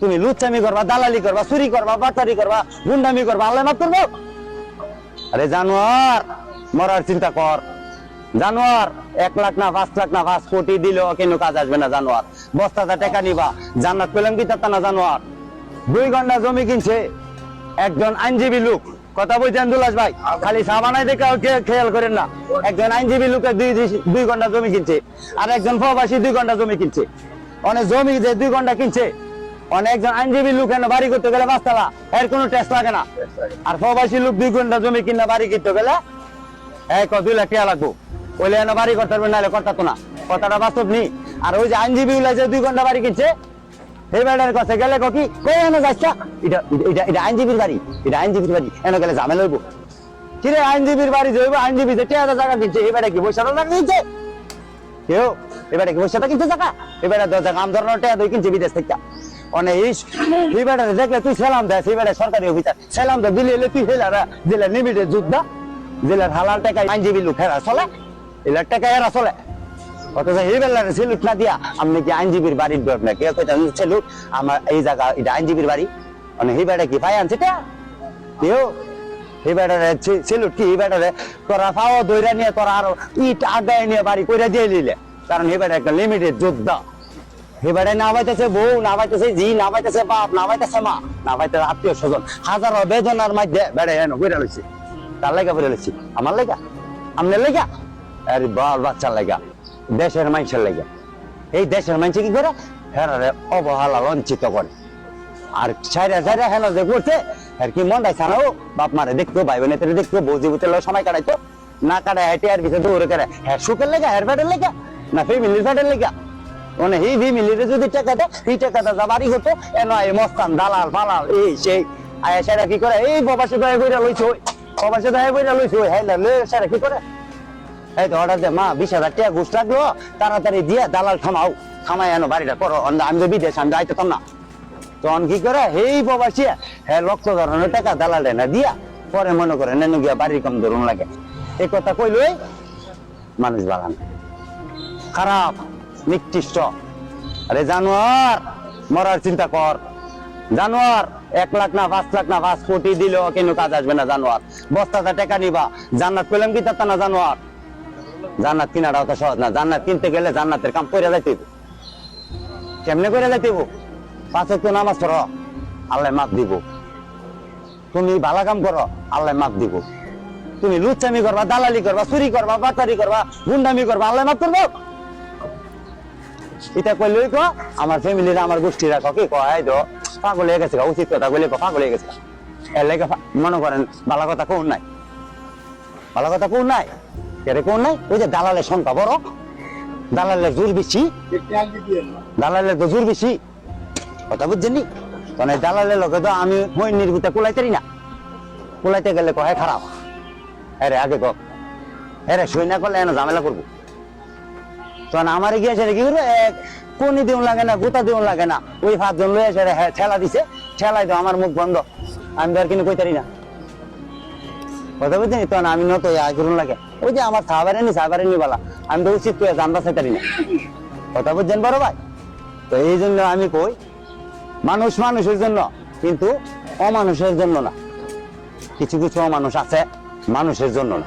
তুমি লুচ্চামি করবা, দালালি করবা, চুরি করবা, বাটারি করবা, গুন্ডামি করবা, আল্লাহ মাফ করব। আরে জানোয়ার, মরার চিন্তা কর। জানোয়ার, এক লাখ না পাঁচ লাখ না পাঁচ কোটি দিলেও কেন কাজ আসবে না জানোয়ার? বস্তাটা টাকা নিবা, জান্নাত পেলাম কি তার না জানোয়ার? দুই ঘণ্টা জমি কিনছে, একজন আইনজীবী লোক। কথা বলছেন দুলাস ভাই, খালি সাবানাই দেখে খেয়াল করেন না। একজন আইনজীবী লোকে দুই দুই ঘণ্টা জমি কিনছে, আর একজন প্রবাসী দুই ঘণ্টা জমি কিনছে। অনেক জমি যে দুই ঘণ্টা কিনছে অনেক একজন আইনজীবী লোক এনে বাড়ি করতে গেলে পাঁচতলা এর কোনো টেস্ট লাগে না। আর প্রবাসী লোক দুই ঘণ্টা জমি কিনা বাড়ি করতে গেলে এই ক দুই লাখ টাকা লাগবো। ওইলে এনে বাড়ি করতে পারবে নাহলে করতে তো না। কথাটা বাস্তব নি আর ওই যে আইনজীবী গুলা যে দুই ঘণ্টা বাড়ি কিনছে এই বেড়ার কাছে গেলে কি কই এনে যাচ্ছা এটা এটা এটা আইনজীবীর বাড়ি। এটা আইনজীবীর বাড়ি। এনে গেলে ঝামেলা হইব। কিরে আইনজীবীর বাড়ি আইনজীবী যে টেয়া জায়গা কিনছে, এই কি পয়সাটা টাকা কিনছে? কেউ এবারে কি পয়সাটা কিনছে জায়গা? এবারে জায়গা আম ধরনের টেয়া দই কিনছে বিদেশ থেকে। এই এই দেখলে তুই সেলাম সেই বেড়া সরকারি অফিসার। সেলাম দে দিলে তুই হেলারা দিলে লিমিটেড যুদ্ধা। জেলার হালাল টাকা আইনজীবী লোক হেরা চলে। এলার চলে। অথচ এই বেলার সেলুট না দিয়া আপনি কি আইনজীবীর বাড়ির ব্যাপ না কে কইতা সেলুট, আমার এই জায়গা, এটা আইনজীবীর বাড়ি। মানে এই কি পাই আনছে টা? কেউ কি এই তোরা পাও দইরা নিয়ে তোরা আরও ইট আগায় নিয়ে বাড়ি কইরা দিয়ে নিলে কারণ এই একটা লিমিটেড যোদ্ধা। এবারে না পাইতেছে বউ, না পাইতেছে জি নাবাইতেছে বাপ, না পাইতেছে মা, না পাইতেছে আত্মীয় স্বজন। হাজারো বেদনার মধ্যে বেড়ে এনে কইরা লইছি। তার লেগা করে লইছি। আমার লেগা? আমনের লেগা? আরে বাল বাচ্চার লেগা। দেশের মানুষের লেগা। এই দেশের মানুষ কি করে? হেরারে অবহেলা লঞ্চিত করে। আর ছাইরা ছাইরা হেন যে করছে আর কি মন রাখছে না ও? বাপ মারে দেখতো ভাই বোনের দেখতো, বউ জীবিত সময় কাটাইতো। না কাটায় হেঁটে আর ভিতরে দৌড়ে করে হ্যাঁ সুখের লেগা, হের ফ্যাটের লেগা, না ফ্যামিলির ফ্যাটের লেগা? মানে এই ফ্যামিলির যদি টাকা দেয়, এই টাকাটা যাবারই হতো, এন এই মস্তান, দালাল, ফালাল, এই সেই। আয়া সেটা কি করে? এই প্রবাসী দয়া বইরা লইছে ওই। প্রবাসী দয়া বইরা লইছে ওই। লই সেটা কি করে? এই তো অর্ডার দে মা, বিশ হাজার টাকা ঘুষ লাগল, তাড়াতাড়ি দিয়ে দালাল থামাও। থামাই এনো বাড়িটা করো আমি তো বিদেশ, আমি যাইতাম না। তখন কি করে? এই প্রবাসী হ্যাঁ লক্ষ ধরনের টাকা দালালে না দিয়া, পরে মনে করে নেন গিয়া বাড়ির কম ধরুন লাগে। এই কথা কইলই মানুষ বাগান। খারাপ। নিকৃষ্ট। আরে জানোয়ার, মরার চিন্তা কর। জানোয়ার, এক লাখ না পাঁচ লাখ না পাঁচ কোটি দিলেও কেন কাজ আসবে না জানোয়ার? বস্তাটা টাকা নিবা, জান্নাত পেলাম কি তা না জানোয়ার? জান্নাত সহজ না, জান্নাত কিনতে গেলে জান্নাতের কাম করে যাইতে কেমনে করে যাইতে তো নামাজ পড়ো, আল্লাহ মাপ দিব। তুমি ভালো কাম করো, আল্লাহ মাপ দিব। তুমি লুচ্চামি করবা, দালালি করবা, চুরি করবা, বাটারি করবা, গুন্ডামি করবা, আল্লাহ মাপ করব। এটা কইলই কো, আমার ফ্যামিলির আমার গোষ্ঠীরা, কো কয় দো পাগল হয়ে গেছে উচিত কথা কইলে পাগল হয়ে গেছে। এর লেগে মনে করেন ভালো কথা কোন নাই? ভালো কথা কোন নাই? কেরে কোন নাই? ওই যে দালালের সংখ্যা বড়। দালালের জোর বেশি। দালালের তো জোর বেশি। কথা বুঝছেন নি? এই দালালের লোকে তো আমি মই নির্ভূতে কুলাইতে না। কুলাইতে গেলে কয় খারাপ। হ্যাঁ আগে কো হ্যাঁ সই না করলে এনে ঝামেলা করব। তখন আমার গিয়ে এসে কি করব কোনি দিন লাগে না, গোতা দিন লাগে না। ওই পাঁচজন লয়ে এসে হ্যাঁ ঠেলা দিছে, ঠেলাই তো আমার মুখ বন্ধ। আমি তো আর কিন্তু কইতারি না। কথা বুঝছেন তখন আমি নত করুন লাগে। ওই যে আমার সাহাবারে নি সাহাবারে নি বলা, আমি তো উচিত করে জানবা চাইতারি না। কথা বুঝছেন বড় ভাই? তো এই জন্য আমি কই, মানুষ মানুষের জন্য, কিন্তু অমানুষের জন্য না। কিছু কিছু অমানুষ আছে, মানুষের জন্য না।